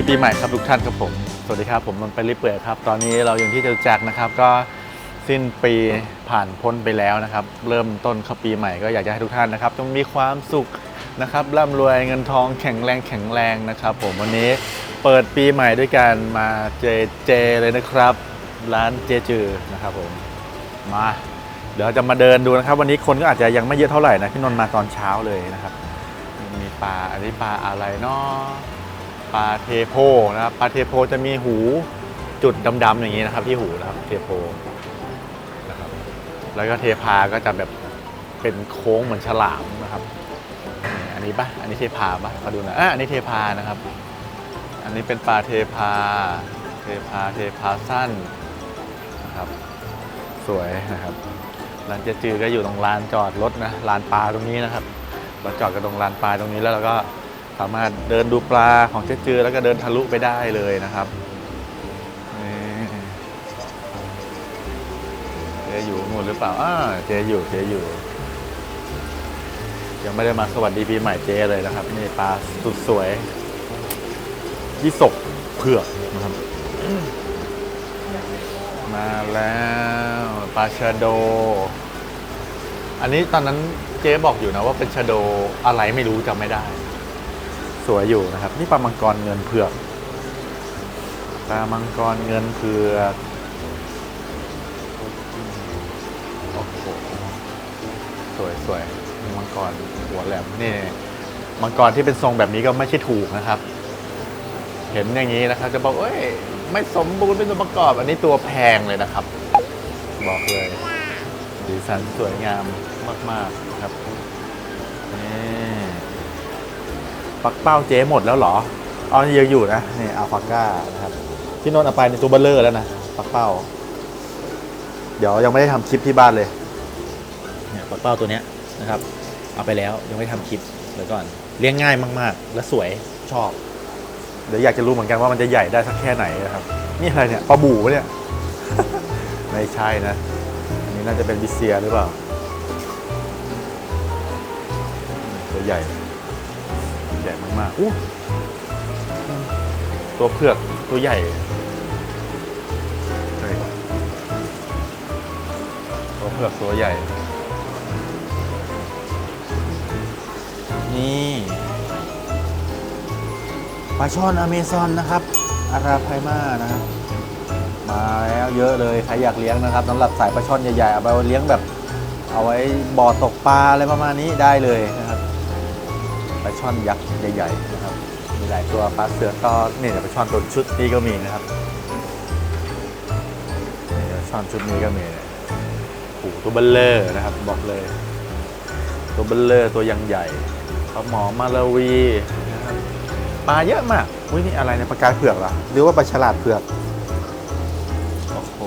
ดีปีใหม่ครับทุกท่านครับผม สวัสดีครับผมนนท์ไปริเปื่อยครับ ตอนนี้เราอยู่ที่จตุจักรนะครับ ก็สิ้นปีผ่านพ้นไปแล้วนะครับ เริ่มต้นเข้าปีใหม่ก็อยากจะให้ทุกท่านนะครับจงมีความสุขนะครับร่ำรวยเงินทองแข็งแรงแข็งแรงนะครับ ผมวันนี้เปิดปีใหม่ด้วยการมาเจเจเลยนะครับ ร้านเจจือนะครับผมมาเดี๋ยวจะมาเดินดูนะครับ วันนี้คนก็อาจจะยังไม่เยอะเท่าไหร่นะพี่นนท์มาตอนเช้าเลยนะครับ มีปลาอันนี้ปลาอะไรเนาะ ปลาเทโพนะครับปลาเทโพจะมีหูจุดดำๆอย่างนี้นะครับ ที่หูนะครับเทโพนะครับ แล้วก็เทพาก็จะแบบเป็นโค้งเหมือนฉลามนะครับ อันนี้ปะอันนี้เทพาปะมาดูหนะอะอันนี้เทพานะครับ อันนี้เป็นปลาเทพา เทพาเทพาสั้นนะครับ สวยนะครับร้านเจจือก็อยู่ตรงลานจอดรถนะลานปลาตรงนี้นะครับเราจอดกันตรงลานปลาตรงนี้แล้วเราก็ สามารถเดินดูปลาของเจ๊จือแล้วก็เดินทะลุไปได้เลยนะครับเจ๊อยู่หมดหรือเปล่าอ่าเจ๊อยู่เจ๊อยู่ ยังไม่ได้มาสวัสดีปีใหม่เจ๊เลยนะครับ นี่ปลาสุดสวยยี่สกเผือกนะครับมาแล้วปลาชะโด อันนี้ตอนนั้นเจ๊บอกอยู่นะว่าเป็นชะโดอะไรไม่รู้จำไม่ได้ วยอยู่นะครับ นี่ปลามังกรเงินเผือกปลามังกรเงินเผือกโอ้โหสวยสวยมังกรหัวแหลมนี่มังกรที่เป็นทรงแบบนี้ก็ไม่ใช่ถูกนะครับ เห็นอย่างนี้นะครับ จะบอกเอ้ยไม่สมบูรณ์เป็นตัวประกอบ อันนี้ตัวแพงเลยนะครับ บอกเลยสีสันสวยงามมากๆครับ ปักเป้าเจ๊หมดแล้วเหรอเอานี่ยังอยู่นะนี่อัลฟาก้านะครับที่นนท์เอาไปในตัวเบลเลอร์แล้วนะปักเป้า เดี๋ยวยังไม่ได้ทำคลิปที่บ้านเลยเนี่ยปักเป้าตัวเนี้ยนะครับ เอาไปแล้วยังไม่ทำคลิปเดี๋ยวก่อนเลี้ยงง่ายมากๆ และสวยชอบ เดี๋ยวอยากจะรู้เหมือนกันว่ามันจะใหญ่ได้สักแค่ไหนนะครับ นี่อะไรเนี่ยปลาบูปะเนี่ยไม่ใช่นะอันนี้น่าจะเป็นบิเซียหรือเปล่าตัวใหญ่ ใหญ่มากๆอู้ตัวเผือกตัวใหญ่เฮ้ยตัวเผือกตัวใหญ่ นี่ปลาช่อนอเมซอนนะครับอาราไพมานะครับมาแล้วเยอะเลยใครอยากเลี้ยงนะครับสำหรับสายปลาช่อนใหญ่ๆเอาไปเลี้ยงแบบ เอาไว้บ่อตกปลาอะไรประมาณนี้ได้เลยนะครับปลาช่อนยักษ์ใหญ่ๆนะครับ มีหลายตัวปลาเสือก็นี่เดี๋ยวปลาช่อนตัวชุดนี้ก็มีนะครับนี่ปลาช่อนชุดนี้ก็มีโอ้โหตัวเบลเลอร์นะครับบอกเลย ตัวเบลเลอร์ตัวยังใหญ่ปลาหมอมาลาวีนะครับปลาเยอะมากอุ้ยนี่อะไรเนี่ยปลากายเผือกเหรอหรือว่าปลาฉลาดเผือกโอ้โห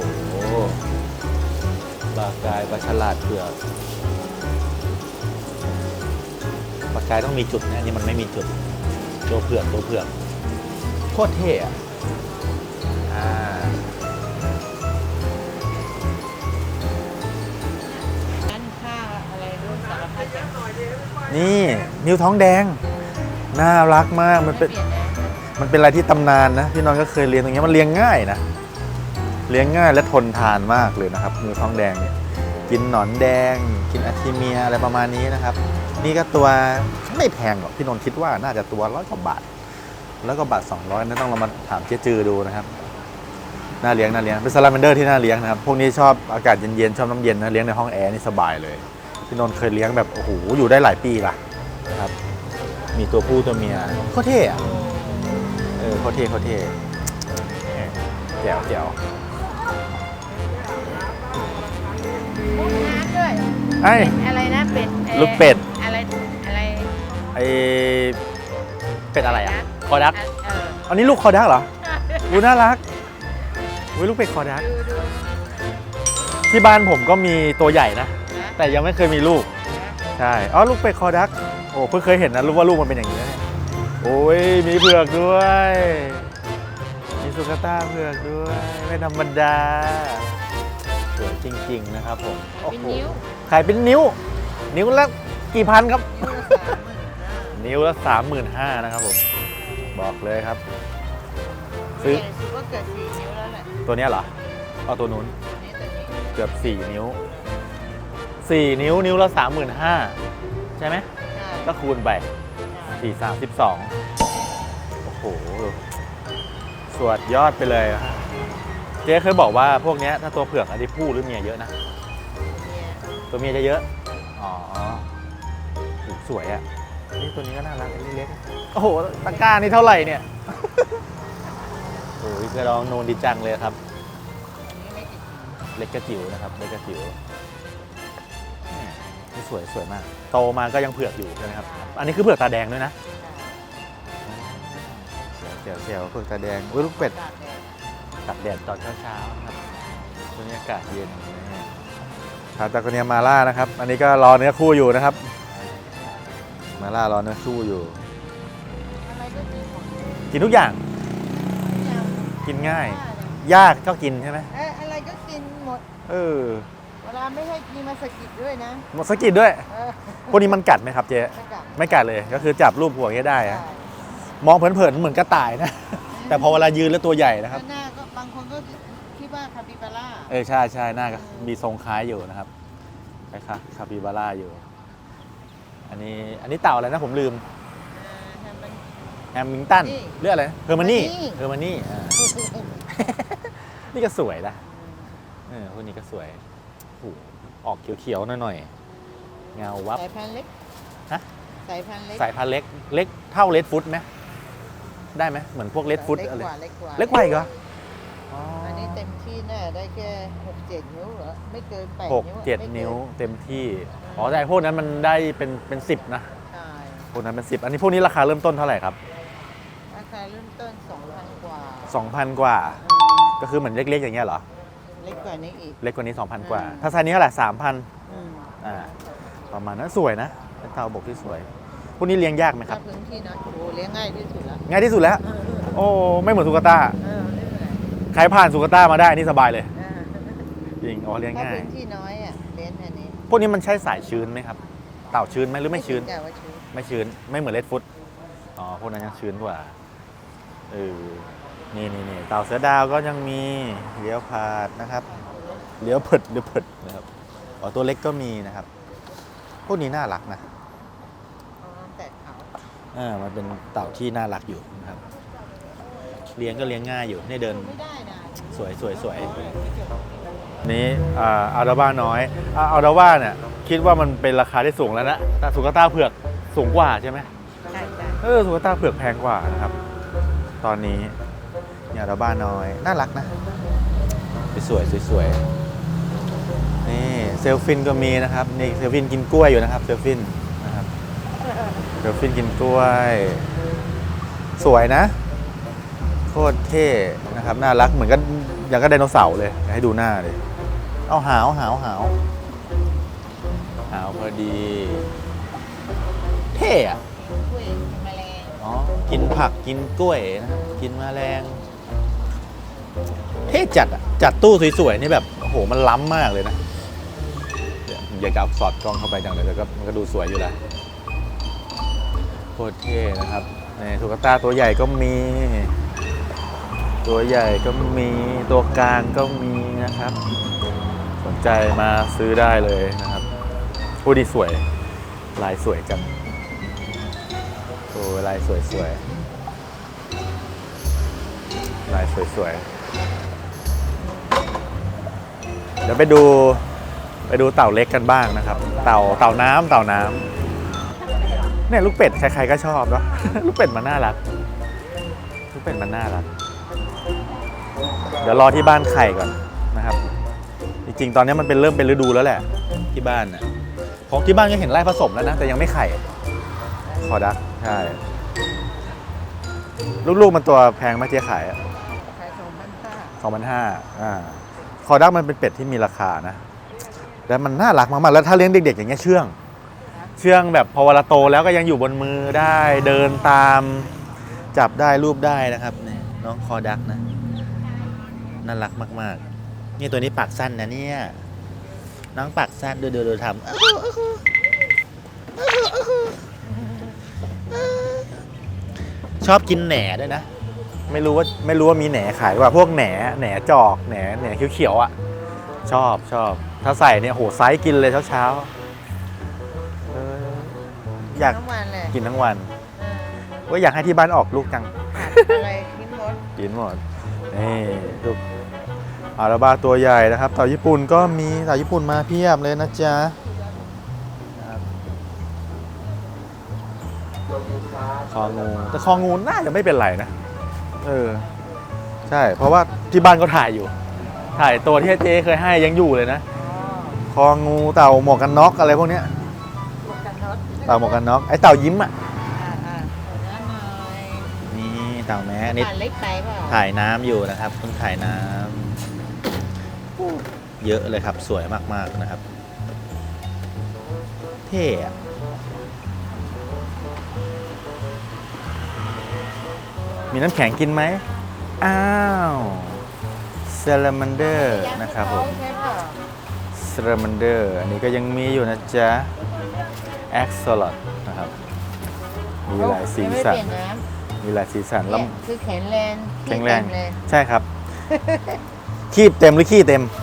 ปลากายปลาฉลาดเผือกากายต้องมีจุดนะอันนี่มันไม่มีจุดตัวเผือกตัวเผือกโคตรเท่อะอ่าร้านข้าวอะไรรุ่นสารพัดจะนี่นิ้วท้องแดง น่ารักมากมันเป็นเปลี่ยนนะมันเป็นอะไรที่ตำนานนะพี่นอนท์ก็เคยเลี้ยงตรงนี้มันเลี้ยงง่ายนะเลี้ยงง่ายและทนทานมากเลยนะครับ มือท้องแดงเนี่ยกินหนอนแดง กินอะทิเมียอะไรประมาณนี้นะครับ นี่ก็ตัวไม่แพงหรอกพี่นนท์คิดว่าน่าจะตัวร้อยกว่าบาท แล้วก็บาท 200นั่นต้องเรามาถามเจ๊จือดูนะครับน่าเลี้ยงน่าเลี้ยงเป็นซาลาแมนเดอร์ที่น่าเลี้ยงนะครับพวกนี้ชอบอากาศเย็นๆชอบน้ำเย็นนะเลี้ยงในห้องแอร์นี่สบายเลยพี่นนท์เคยเลี้ยงแบบโอ้โหอยู่ได้หลายปีละนะครับ มีตัวผู้ตัวเมียโคตรเท่อะเออโคตรเท่โคตรเท่แหม่แจ๋วแจ๋วน้ำด้วยไอ้อะไรนะเป็ดอ่อลูกเป็ดอะไรอะไร ไอเป็ดอะไรอะ คอดัก เอออันนี้ลูกคอดักเหรออูน่ารักอุ้ยลูกเป็ดคอดัก ดูดูที่บ้านผมก็มีตัวใหญ่นะ นะแต่ยังไม่เคยมีลูก ใช่อ๋อลูกเป็ดคอดัก โอ้เพิ่งเคยเห็นนะรู้ว่าลูกมันเป็นอย่างนี้นะเนี่ยโอ้ยมีเผือกด้วย มีสุกาต้าเผือกด้วย ไม่ธรรมดา สวยจริง ๆ นะครับผมโอ้เป็นโหนิ้วขายเป็นนิ้ว นิ้วละกี่พันครับ นิ้วละสามหมื่ นห้านิ้วละสามหมื่นห้านะครับผม บอกเลยครับ ซื้อ ใหญ่สุดก็เกิดสี่นิ้วแล้วแหละตัวเนี้ยเหรอเอาตัวนู้น ตัวนี้ตัวนี้เกือบ 4 นิ้ว 4 นิ้วนิ้วละ 35,000ใช่ไหม ใช่ก็คูณไปใช่4 3 12 โอ้โห สวดยอดไปเลยอะเจ๊เคยบอกว่าพวกเนี้ยถ้าตัวเผือกอันนี้ผู้หรือเมียเยอะนะเนี่ยตัวเมียจะเยอะ อ๋อโหสวยอะ นี่ตัวนี้ก็น่ารักเล็กๆโอ้โหตะกร้านี่เท่าไหร่เนี่ยโอ้ยกระดองโนนดีจังเลยครับอันนี้ไม่ติดหินเล็กกระจิ๋วนะครับ เล็กกระจิ๋วเนี่ยนี่สวยสวยมาก โตมาก็ยังเผือกอยู่ใช่ไหมครับ อันนี้คือเผือกตาแดงด้วยนะเจียวเจียวเผือกตาแดงอุ้ยลูกเป็ดตากแดดตัดแดดตอนเช้าๆนะครับบรรยากาศเย็นนี่ครับจากเนียมาล่านะครับ อันนี้ก็รอเนื้อคู่อยู่นะครับ มาล่ารอเนื้อคู่อยู่ อะไรก็กินหมดกินทุกอย่างอย่างกินง่ายว่าเนี่ยยากก็กินใช่ไหมเอ้ยอะไรก็กินหมด เออเวลาไม่ให้กินมาสะกิดด้วยนะ หมดสกินด้วยเออพวกนี้มันกัดไหมครับเจ๊ไม่กัดไม่กัดเลยก็คือจับรูปหัวอย่างนี้ได้ใช่อะมองเผินๆเหมือนกระต่ายนะ แต่พอเวลายืนแล้วตัวใหญ่นะครับแล้วหน้าก็บางคนก็คิดว่าคาปิบาร่า เออใช่ใช่หน้าก็มีทรงคล้ายอยู่นะครับคล้ายๆคาปิบาร่าอยู่ อันนี้อันนี้เต่าอะไรนะผมลืมอ่าทำมัน แฮมมิงตันนี่เรื่องอะไรเฮอร์มานี่ Hermione เฮอร์มานี่อ่า นี่ก็สวยนะเออพวกนี้ก็สวยโอ้โหออกเขียวๆหน่อยๆเงาวับ สายพันธุ์เล็กฮะ สายพันธุ์เล็กสายพันธุ์เล็ก เล็กเท่าเลดฟุตไหมได้ไหมเหมือนพวกเลดฟุตเล็กอะไรกว่าเล็กกว่าเล็กกว่าอีกเหรออ๋ออันนี้เต็มที่น่าได้แค่หกเจ็ดนิ้วเหรอ ไม่เกินแปดหกนิ้วอะเจ็ดไม่กินิ้วเต็มที่ อ๋อแต่พวกนั้นมันได้เป็นเป็นสิบนะใช่พวกนั้นเป็นสิบอันนี้พวกนี้ราคาเริ่มต้นเท่าไหร่ครับราคาเริ่มต้นสองพันกว่า2,000กว่า อืมก็คือเหมือนเล็กๆอย่างเงี้ยเหรอ เล็กกว่านี้อีก เล็กกว่านี้2,000กว่า อืม ถ้าไซส์นี้เท่าไหร่3,000อืมอ่าประมาณนั้นสวยนะเป็นเต่าบกที่สวยพวกนี้เลี้ยงยากไหมคถ้ารับพื้นที่น้อยโอ้เลี้ยงง่ายที่สุดแล้วง่ายที่สุดแล้ว เออโอ้ไม่เหมือนสุกาต้าเออไม่เป็นไรใครผ่านสุกาต้ามาได้นี่สบายเลย เออจริงอ๋อเลี้ยงถ้าง่าย พื้นที่น้อย พวกนี้มันใช่สายชื้นไหมครับ เต่าชื้นไหมหรือไม่ชื้น แต่ว่าชื้นไม่ชื้น ไม่เหมือนเลดฟุต อ๋อ พวกนั้นยังชื้นกว่า เออ นี่นี่นี่เต่าเสือดาวก็ยังมีเลี้ยวผาดนะครับ เลี้ยวเผิดเลี้ยวเผิดนะครับ อ๋อ ตัวเล็กก็มีนะครับ พวกนี้น่ารักนะเอาน้ำแตกขาวอ่า มันเป็นเต่าที่น่ารักอยู่นะครับ เลี้ยงก็เลี้ยงง่ายอยู่ นี่เดินไม่ได้นะสวยสวยสวยนี้อ่าอาดาว่าน้อยอาอาดาว่าเนี่ยคิดว่ามันเป็นราคาที่สูงแล้วนะแต่สุกาต้าเผือกสูงกว่าใช่ไหมใช่ใช่เออสุกาต้าเผือกแพงกว่านะครับ ตอนนี้เนี่ยอาดาว่าน้อยน่ารักนะสวยสวยสวยนี่เซลฟินก็มีนะครับนี่เซลฟินกินกล้วยอยู่นะครับเซลฟินนะครับเซลฟินกินกล้วย สวยนะโคตรเท่นะครับน่ารักเหมือนกันอย่างกับไดโนเสาร์เลยอยากให้ดูหน้าเลย เอาหาวหาวหาวหาวพอดี เท่อะกล้วยแมลงอ๋อ กินผักกินกล้วยนะครับกินแมลง เท่จัดอะจัดตู้สวยๆนี่แบบโอ้โหมันล้ำมากเลยนะเดี๋ยวผมอยากจะเอาสอดกล้องเข้าไปจังเลยแต่ก็มันก็ดูสวยอยู่แล้วโคตรเท่นะครับในตุ๊กตาตัวใหญ่ก็มี ตัวใหญ่ก็มีตัวกลางก็มีนะครับส นใจมาซื้อได้เลยนะครับผู้ดีสวย ลายสวยจังโอ้ลายสวยสวยลายสวยสวยเดี๋ยวไปดูไปดูเต่าเล็กกันบ้างนะครับ เต่าเต่าน้ำเต่าน้ำเนี่ยลูกเป็ดใครๆก็ชอบเนาะลูกเป็ดมันน่ารักลูกเป็ดมันน่ารักเดี๋ยวรอที่บ้านไข่ก่อนนะครับ จริงๆ ตอนนี้มันเป็นเริ่มเป็นฤดูแล้วแหละ ที่บ้านน่ะของที่บ้านก็เห็นไล่ผสมแล้วนะ แต่ยังไม่ไข่ คอดัก ใช่ ลูกๆ มันตัวแพงไหมเจ๊ขายอะขายสองพันห้าสองพันห้าอ่า คอดักมันเป็นเป็ดที่มีราคานะ แล้วมันน่ารักมากๆ แล้วถ้าเลี้ยงเด็กๆ อย่างเงี้ยเชื่อง เชื่องแบบพอเวลาโตแล้วก็ยังอยู่บนมือได้ เดินตาม จับได้รูปได้นะครับเนี่ยน้องคอดักนะ น่ารักมากๆ นี่ตัวนี้ปากสั้นนะเนี่ย น้องปากสั้นดูดูดูทำอ้าวอ้าวอ้าวอ้าวชอบกินแหน่ด้วยนะ ไม่รู้ว่าไม่รู้ว่ามีแหนขายว่าพวกแหนแหนจอกแหนแหนเขียวๆอะ ชอบชอบ ถ้าใส่เนี่ยโหไซส์กินเลยเช้าๆเอออยากทั้งวันเลยกินทั้งวันเออว่าอยากให้ที่บ้านออกลูกจัง ผัดอะไรกินหมด กินหมดนี่ลูก อาราบาตัวใหญ่นะครับเต่าญี่ปุ่นก็มีเต่าญี่ปุ่นมาเพียบเลยนะจ๊ะนะครับคองูแต่คองูน่าจะไม่เป็นไรนะ เออ ใช่ เพราะว่าที่บ้านก็ถ่ายอยู่ ถ่ายตัวที่เจ๊เคยให้ยังอยู่เลยนะอ๋อคองูเต่าหมวกกันน็อกอะไรพวกเนี้ยหมวกกันน็อกเต่าหมวกกันน็อกไอ้เต่ายิ้มอะอ่าอ่าเอาน้ำหน่อยนี่เต่าแม้นี่ป่านเล็กไปเปล่าถ่ายน้ำอยู่นะครับเพิ่งถ่ายน้ำ เยอะเลยครับสวยมากๆนะครับ เท่อะมีน้ำแข็งกินไหม อ้าวเซลมันเดอร์นะครับผมใช่เปล่าเซลมันเดอร์อันนี้ก็ยังมีอยู่นะจ๊ะแอ็กซ์ลอดนะครับ มีหลายสียังไม่สันเปลี่ยนน้มีหลายสีสันำแล้วเนี่ยคือแข็งแรงแข็งแรงขี้เต็มเลยใช่ครับขี้เต็มหรือขี้เต็มขี้ขี้มัน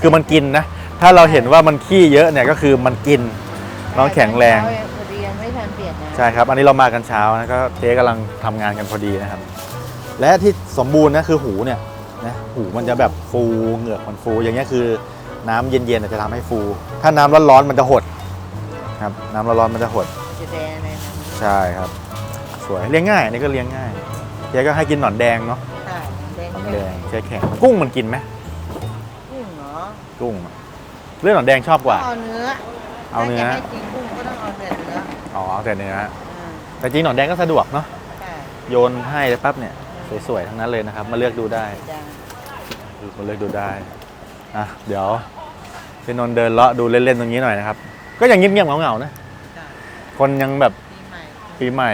คือมันกินนะ ถ้าเราเห็นว่ามันขี้เยอะเนี่ยก็คือมันกิน น้องแข็งแรงเช้าพอดียังไม่ทันเปลี่ยนน้ำใช่ครับ อันนี้เรามากันเช้านะก็เจ๊กำลังทำงานกันพอดีนะครับ และที่สมบูรณ์นะคือหูเนี่ยนะหูมันจะแบบฟูเหงือกมันฟู อย่างเงี้ยคือน้ำเย็นๆอาจจะทำให้ฟู ถ้าน้ำร้อนๆมันจะหดครับน้ำร้อนๆมันจะหด จะแดงเลยนะใช่ครับ สวยเลี้ยงง่ายอันนี่ก็เลี้ยงง่ายเจ๊ก็ให้กินหนอนแดงเนาะใช่แดงหนอนแข็แดงงแช่แข็งกุ้งมันกินไหมกุ้งเหรอ กุ้งอะเรื่องหนอนแดงชอบกว่า เอาเนื้อเอาเนื้อ ถ้จะให้กินกุ้งก็ต้องเอาแต่เนื้ออ๋อเอาแต่เนื้ออ่าแต่จริงหนอนแดงก็สะดวกเนาะใช่โยนให้เลยปั๊บเนี่ยสวยๆทั้งนั้นเลยนะครับ มาเลือกดูได้จ้ะมาเลือกดูได้อะเดี๋ยวพี่นนท์เดินเลาะดูเล่นๆตรงนี้หน่อยนะครับ ก็ยังเงียบๆเหงาๆนะจ้ะคนยังแบบปีใหม่ปีใหม่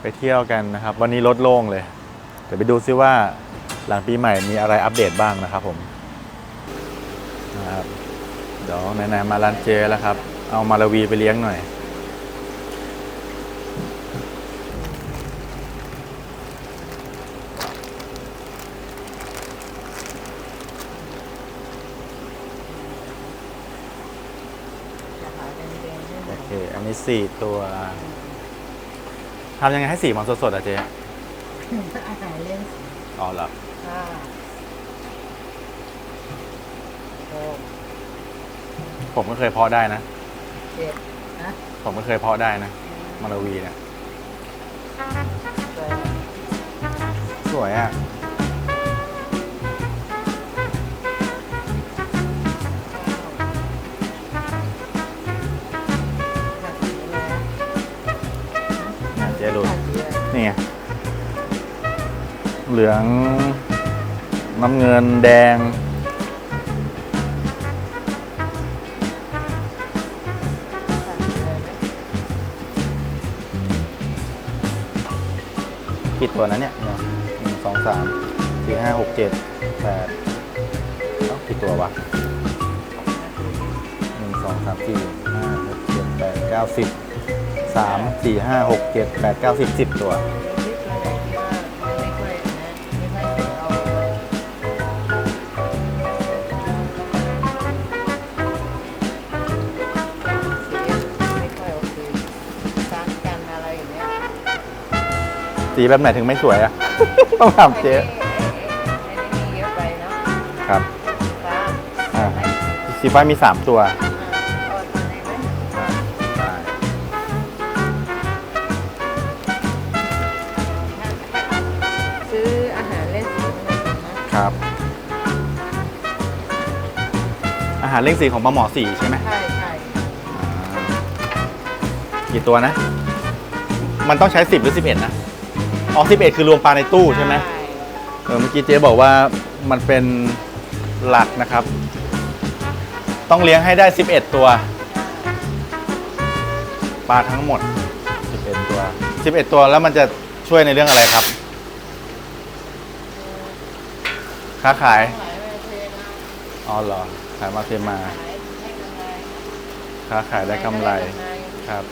ไปเที่ยวกันนะครับ วันนี้รถโล่งเลย เดี๋ยวไปดูซิว่าหลังปีใหม่มีอะไรอัปเดตบ้างนะครับผม นะครับ เดี๋ยวไหนๆมาร้านเจแล้วครับ เอามาลาวีไปเลี้ยงหน่อยจะขายแดงๆด้วยโอนะเค อันนี้สี่ตัวทำยังไงให้สีมันสดๆอะเจ๊อาหารเล่นสีอ๋อเหรอ ค่ะหก ผมก็เคยเพาะได้นะ เจ็ดนะผมก็เคยเพาะได้นะมาลาวีเนี่ยแปดสวยอะขาดสีอะไรนะเนี่ยเจ๊ดูขาดสีอะไรนี่ไงเหลือง น้ำเงินแดง ติดตัวนะเนี่ยเนี่ยหนึ่งสองสามสี่ห้าหกเจ็ดแปดเอ้ากี่ตัววะหนึ่งสองสามสี่ห้าหกเจ็ดแปดเก้าสิบสามสี่ห้าหกเจ็ดแปดเก้าสิบสิบตัว สีแบบไหนถึงไม่สวยอะ ต้องถามเจ๊ไอ้นี่มีเยอะไปเนาะครับฟ้าอ่าสีฟ้ามีสามตัวอ่าเอาตัวไหนไหมได้ซื้ออาหารเล่นสีมานะครับ อาหารเร่งสีของปลาหมอสีใช่ไหม ใช่ใช่อ่ากี่ตัวนะ มันต้องใช้ 10 หรือ 11 นะ อ๋อ11 คือรวมปลาในตู้ใช่ไหมเออเมื่อกี้เจ๊บอกว่ามันเป็นหลักนะครับ ต้องเลี้ยงให้ได้ 11 ตัว ปลาทั้งหมด 11 ตัว 11 ตัวแล้วมันจะช่วยในเรื่องอะไรครับ ค้าขายหลายประเทศนะอ๋อเหรอ ขายมาเทมาขายให้กำไรค้าขายได้กำไรครับ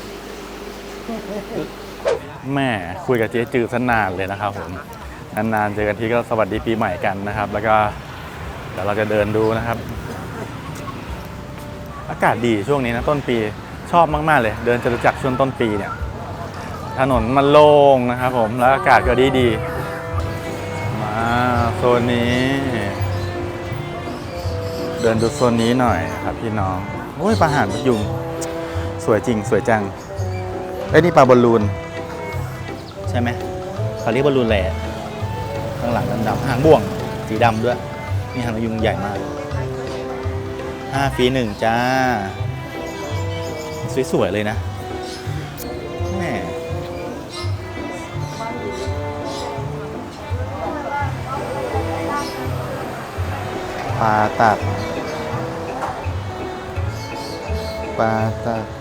ได้กำไร แม่คุยกับเจ๊จือสนานเลยนะครับผมนานๆเจอกันทีก็สวัสดีปีใหม่กันนะครับ แล้วก็เดี๋ยวเราจะเดินดูนะครับ อากาศดีช่วงนี้นะต้นปีชอบมาก ๆ เลย เดินจตุจักช่วงต้นปีเนี่ย ถนนมันโล่งนะครับผมแล้วอากาศก็ดีดีๆมาโซนนี้ เดินดูโซนนี้หน่อยครับพี่น้องโอ้ยปลาหานยุง สวยจริงสวยจังเอ้นี่ปลาบอลลูน ใช่ไหมเขาเรียกบอลลูนแหละข้างหลังดำๆหางบ่วง สีดำด้วย นี่หางนกยุงใหญ่มากห้าฟีหนึ่งจ้า สวย ๆ เลยนะแหม่ปลาตัดปลาตัด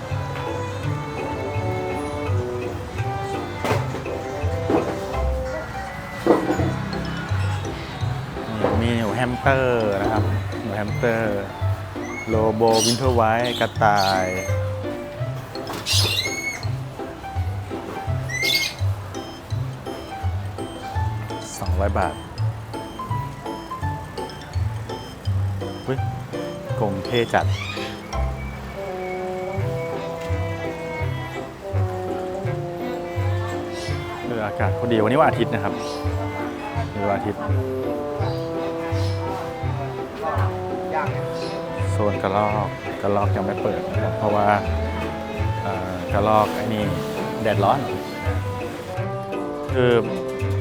แฮมสเตอร์นะครับ หนูแฮมสเตอร์โลโบวินเทอร์ไวท์กระต่าย 200 บาทอุ้ยกลมเท่จัดเอออากาศพอดีวันนี้วันอาทิตย์นะครับวันอาทิตย์ ซนกระลอกกระลอกยังไม่เปิดนะครับเพราะว่ากระลอกไอ้นี่แดดร้อน คือ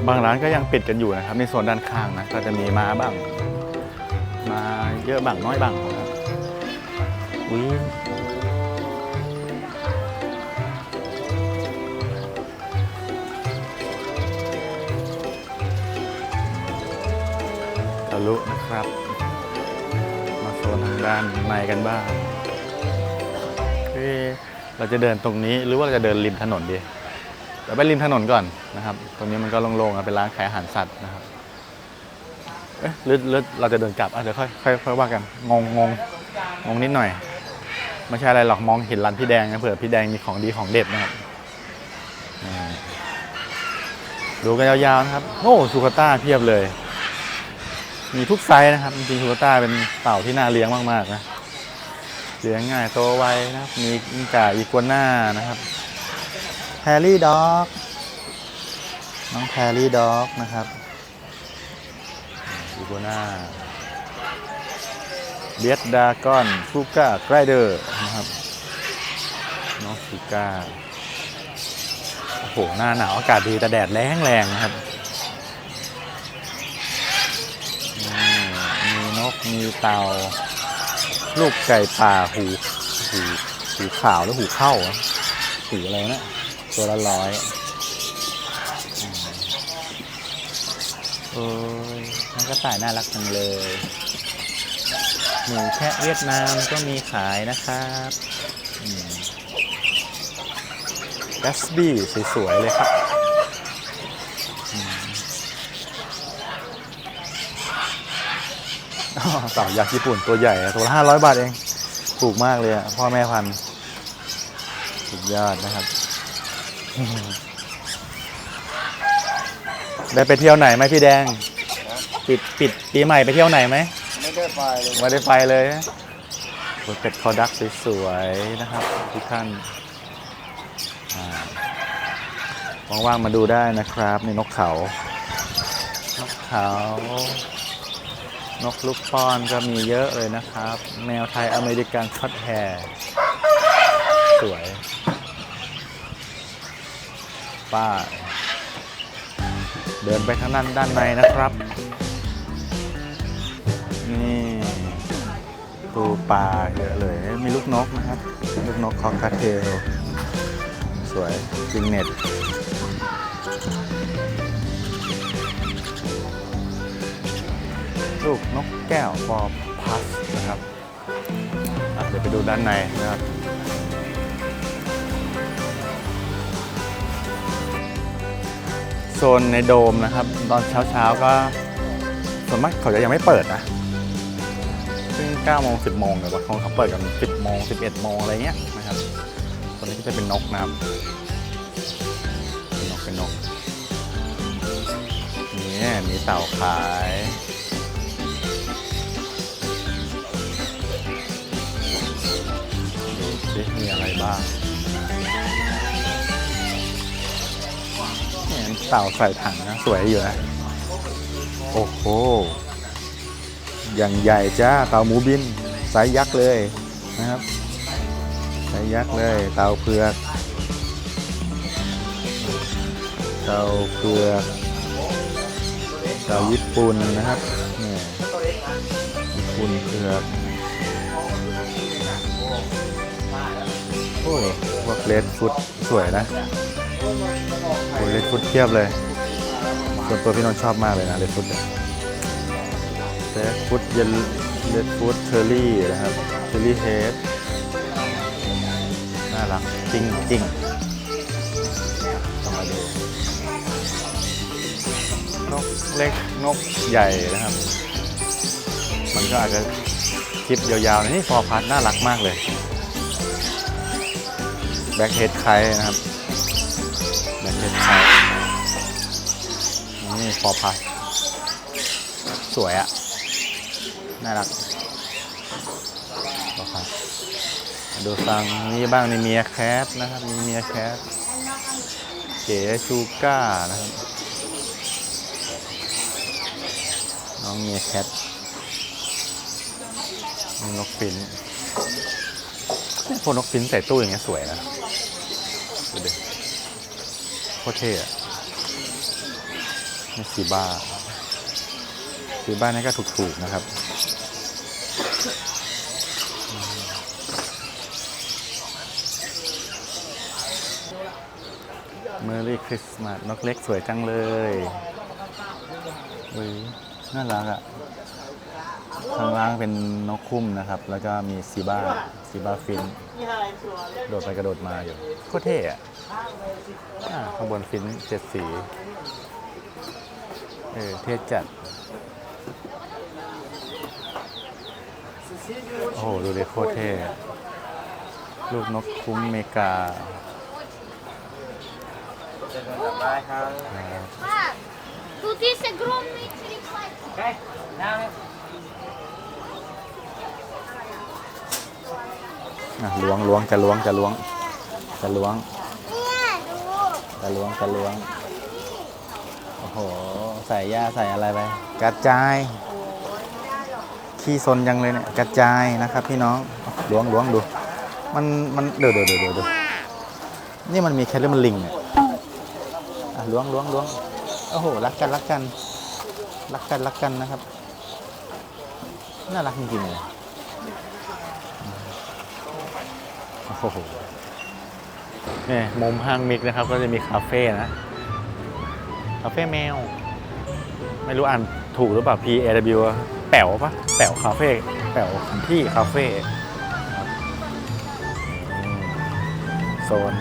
บางร้านก็ยังปิดกันอยู่นะครับ ในโซนด้านข้างนะก็จะมีมาบ้าง มาเยอะบ้างน้อยบ้างนะครับอุ้ยทะลุนะครับ มาทางด้านในกันบ้างเอ๊ะเราจะเดินตรงนี้หรือว่าเราจะเดินริมถนนดีเดี๋ยวไปริมถนนก่อนนะครับ ตรงนี้มันก็โล่งๆอะเป็นร้านขายอาหารสัตว์นะครับเอ๊ะหรือหรือเราจะเดินกลับอะเดี๋ยวค่อยค่อยค่อยว่ากันงงงงงงนิดหน่อยไม่ใช่อะไรหรอกมองเห็นร้านพี่แดงนะเผื่อพี่แดงมีของดีของเด็ดนะครับอ่าดูกันยาวๆนะครับโอ้สุกาต้าเพียบเลย มีทุกไซส์นะครับจริงๆซูต้าเป็นเต่าที่น่าเลี้ยงมากๆนะเลี้ยงง่ายโตไวนะครับ มีอิงกาอีกัวน่านะครับแพรรี่ด็อกน้องแพรรี่ด็อกนะครับอีกัวน่าเบียดดากอนฟูก้าไกรเดอร์นะครับน้องฟูก้าโอ้โหหน้าหนาวอากาศดีแต่แดดแรงแรงๆนะครับ นี่ มีเตาลูกไก่ป่าหูหูหูขาวหรือหูเข้าหูอะไรนะตัวละร้อยอืมเอ้ยนั่นก็ต่ายน่ารักจังเลยหมูแค่เวียดนามก็มีขายนะครับกัสบี้สวย ๆ เลยครับ เต่ายักษ์ญี่ปุ่นตัวใหญ่ตัวละห้าร้อยบาทเองถูกมากเลยอะพ่อแม่พันธุ์สุดยอดนะครับ ได้ไปเที่ยวไหนไหมพี่แดง ปิดปิดปีใหม่ไปเที่ยวไหนไหมไม่ได้ไปเลยไม่ได้ไปเลยโอ้ยเป็ดคอดักสวยๆนะครับ ทุกท่านว่างๆมาดูได้นะครับในนกเขานกเขา นกลูกป้อนก็มีเยอะเลยนะครับ แมวไทยอเมริกันช็อตแฮร์สวย ป้า เดินไปข้างด้านด้านในนะครับ นี่ตูปลาเยอะเลย มีลูกนกนะครับ ลูกนกคอกคาเทล สวยจิงเน็ต ลูกนกแก้วฟอร์พัสนะครับเดี๋ยวไปดูด้านในนะครับโซนในโดมนะครับ ตอนเช้าๆก็ส่วนมากเขาจะยังไม่เปิดนะซึ่ง9โมง10โมงเดี๋ยวบางคนเขาเปิดกัน 10โมง11โมงอะไรเงี้ยนะครับตัวนี้ก็จะเป็นนกนะครับเป็นนกเป็นนกนี่มีเต่าขาย สิมีอะไรบ้างเนี่ยเต่าใส่ถังนะสวยอยู่นะโอ้โหอย่างใหญ่จ้าเต่าหมูบินไซส์ยักษ์เลยนะครับไซส์ยักษ์เลย เต่าเผือกเต่าเผือกเต่าญี่ปุ่นนะครับนี่ญี่ปุ่นเผือก โอ้พวกเลดฟุตสวยนะโอ้เลดฟุตเทียบเลยส่วนตัวพี่นนท์ชอบมากเลยนะเลดฟุตเนี่ยเลดฟุตเยนเลดฟุตเชอร์รี่นะครับเชอร์รี่เฮดน่ารักจริงจริงต้องมาดูนกเล็กนกใหญ่นะครับ มันก็อาจจะคลิปยาวๆนะนี่ฟอร์พัดน่ารักมากเลย แบ็คเฮดไคนะครับแบ็คเฮดไคนี่ฟอพัดสวยอะน่ารักฟอพัดดูฟังนี่บ้างนี่เมียแคทนะครับ มีเมียแคทเก๋ชูก้านะครับ น้องเมียแคทนกฟินพวกนกฟินใส่ตู้อย่างเงี้ยสวยนะ ดูดิโคตรเท่อะนี่สีบ้าสีบ้านี่ก็ถูกๆนะครับเมอรี่คริสต์มาสนกเล็กสวยจังเลยเฮ้ยน่ารักอะ่ะข้างล่างเป็นนกคุ้มนะครับ แล้วก็มีซีบ้า ซีบาฟิน โดดไปกระโดดมาอยู่โคตรเท่อะอะข้างบนฟินเจ็ดสี เออ เท่จัด โอ้โห ดูเลยโคตรเท่ลูกนกคุ้งเมกาดูที่เสกรมไม่ทริปไป นะล้วงล้วงจะล้วงจะล้วงจะล้วงจะล้วงจะล้วงโอ้โหใส่ยาใส่อะไรไปกระจายขี้ซนยังเลยเนี่ยกระจายนะครับ พี่น้องล้วงล้วงดู มันมันเดี๋ยวเดี๋ยวเดี๋ยนี่มันมีแคลร์มันลิงเนี่ยล้วงล้วงล้วงโอ้โหรักกันรักกันรักกันรักกันนะครับ น่ารักจริงๆเลย โอ้โหเนี่ยมุมห้างมิกนะครับ ก็จะมีคาเฟ่นะ คาเฟ่แมว ไม่รู้อ่านถูกหรือเปล่า P A W แป๋วปะแป๋วคาเฟ่แป๋วที่คาเฟ่โซน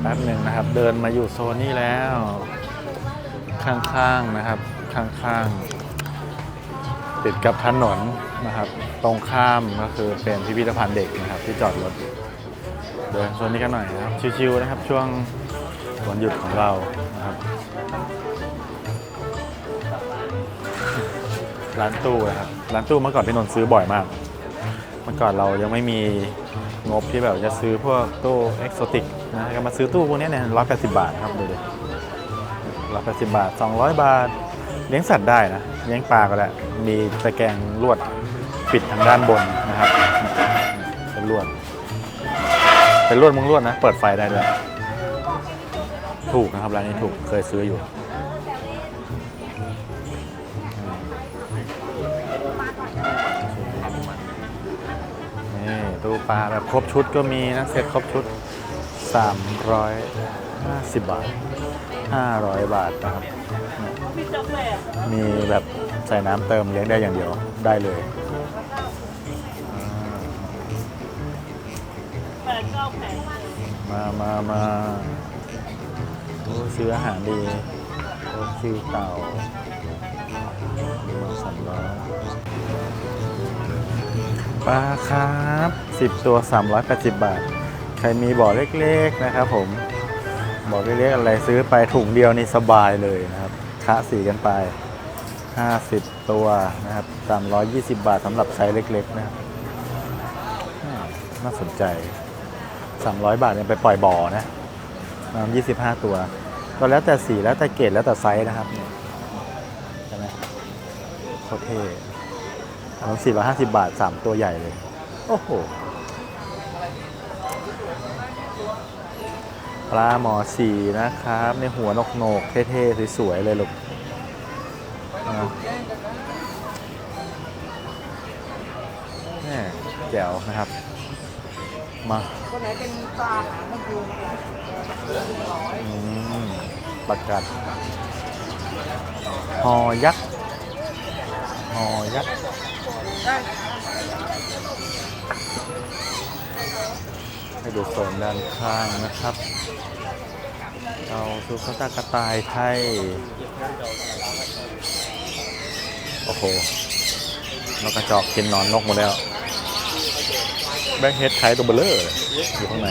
แป๊บหนึ่งนะครับ เดินมาอยู่โซนนี้แล้ว ข้างๆนะครับ ข้างๆ ติดกับถนนนะครับ ตรงข้ามก็คือเป็นพิพิธภัณฑ์เด็กนะครับ ที่จอดรถเดินโซนนี้กันหน่อยนะครับชิวๆนะครับ ช่วงวันหยุดของเรานะครับร้านตู้นะครับร้านตู้เมื่อก่อนพี่นนท์ซื้อบ่อยมาก เมื่อก่อนเรายังไม่มีงบที่แบบจะซื้อพวกตู้เอ็กโซติกนะก็มาซื้อตู้พวกนี้เนี่ยร้อยแปดสิบบาทครับดูดิร้อยแปดสิบบาทสองร้อยบาท เลี้ยงสัตว์ได้นะเลี้ยงปลาก็ได้มีตะแกรงลวดปิดทางด้านบนนะครับเป็นลวด เป็นลวดมุงลวดนะ เปิดไฟได้ด้วยถูกนะครับร้านนี้ถูกเคยซื้ออยู่นี่ตู้ปลาแบบครบชุดก็มีนะเซ็ตครบชุด 350 บาท 500 บาทนะครับ มีแบบใส่น้ำเติมเลี้ยงได้อย่างเดียวได้เลยอ่ามามามาโอ้ซื้ออาหารดีโอ้คิวเต่าดูสำล้อปลาครับ 10 ตัว 380 บาท ใครมีบ่อเล็กๆนะครับผมม บอกเรียกอะไรซื้อไปถุงเดียวนี่สบายเลยนะครับคะสีกันไป 50 ตัวนะครับ320 บาทสำหรับไซส์เล็ก ๆ นะครับน่าสนใจ 300 บาทเนี่ยไปปล่อยบ่อนะน้ำ25 ตัวก็แล้วแต่สีแล้วแต่เกรดแล้วแต่ไซส์นะครับเนี่ยใช่ไหมโคตรเท่อันนั้น450 บาท 3 ตัวใหญ่เลย โอ้โห ปลาหมอสีนะครับ ในหัวนกโหนกเท่ๆสวยๆเลยลูกนะแม่แจ๋วนะครับ มาคนไหนเป็นปลาหางมันยูนะครับอืมประกัดหอยักษ์หอยักษ์ ให้ดูโซนด้านข้างนะครับเอาสุขตากระต่ายไทย โอ้โหนกกระจอกกินนอนนกหมดแล้ว แบงค์เฮดไทยตัวเบลเลอร์อยู่ข้างใน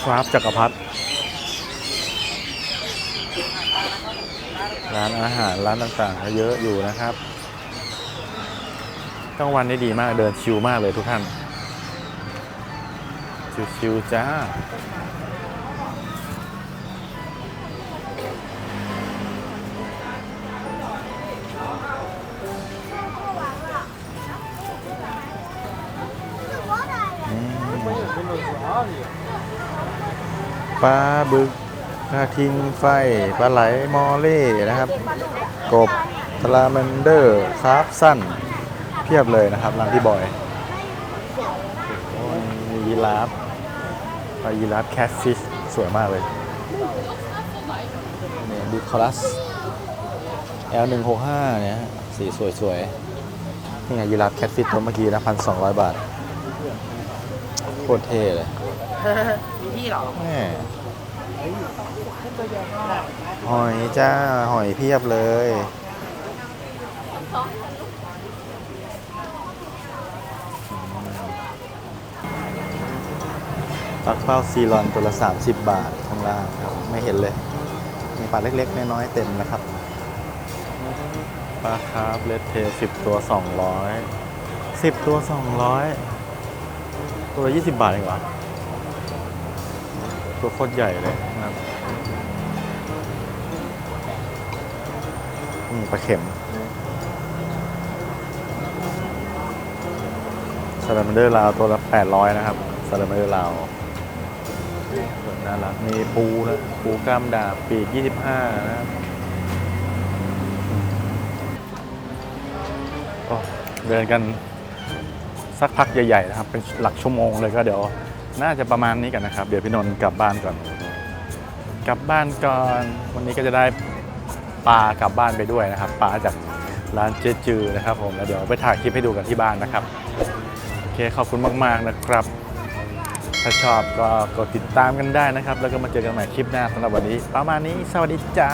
ครับจักรพรรดิร้านอาหารร้านต่างๆก็เยอะอยู่นะครับ กลางวันนี่ดีมากเดินชิลมากเลยทุกท่าน ชิลๆจ้าปลาบึกกระทิงไฟปลาไหลมอเล่นะครับ กบทลาแมนเดอร์คราฟสั้น เพียบเลยนะครับร้านพี่บอยโอ้ยมียีราฟปลายีราฟแคทฟิชสวยมากเลยนี่ดูคอรัส L165 เนี่ยฮะสีสวยๆ นี่ไงยีราฟแคทฟิชตัวเมื่อกี้นะพันสองบาท โคตรเท่เลยมีที่เหรอแม่หอยจ้า หอยเพียบเลย ปลาเป้าซีรอนตัวละ 30 บาทข้างล่างครับไม่เห็นเลย มีปลาเล็กๆ น้อยๆเต็มนะครับปลาคาร์ฟเลดเทล10 ตัว 200 10 ตัว 200 ตัวละ 20 บาทเองเหรอตัวโคตรใหญ่เลยนะครับนี่ปลาเข็มซาลามันเดอร์ลาวตัวละ 800 นะครับซาลามันเดอร์ลาว น่ารัก มีปูนะ ปูกล้ามดาบปีก 25 นะครับเดินกันสักพักใหญ่ๆนะครับ เป็นหลักชั่วโมงเลยก็เดี๋ยว น่าจะประมาณนี้กันนะครับ เดี๋ยวพี่นนท์กลับบ้านก่อน กลับบ้านก่อน วันนี้ก็จะได้ปลากลับบ้านไปด้วยนะครับปลาจากร้านเจจือนะครับผมแล้วเดี๋ยวไปถ่ายคลิปให้ดูกันที่บ้านนะครับโอเคขอบคุณมากๆนะครับ ถ้าชอบก็กดติดตามกันได้นะครับ แล้วก็มาเจอกันใหม่คลิปหน้าสำหรับวันนี้ ประมาณนี้ สวัสดีจ้า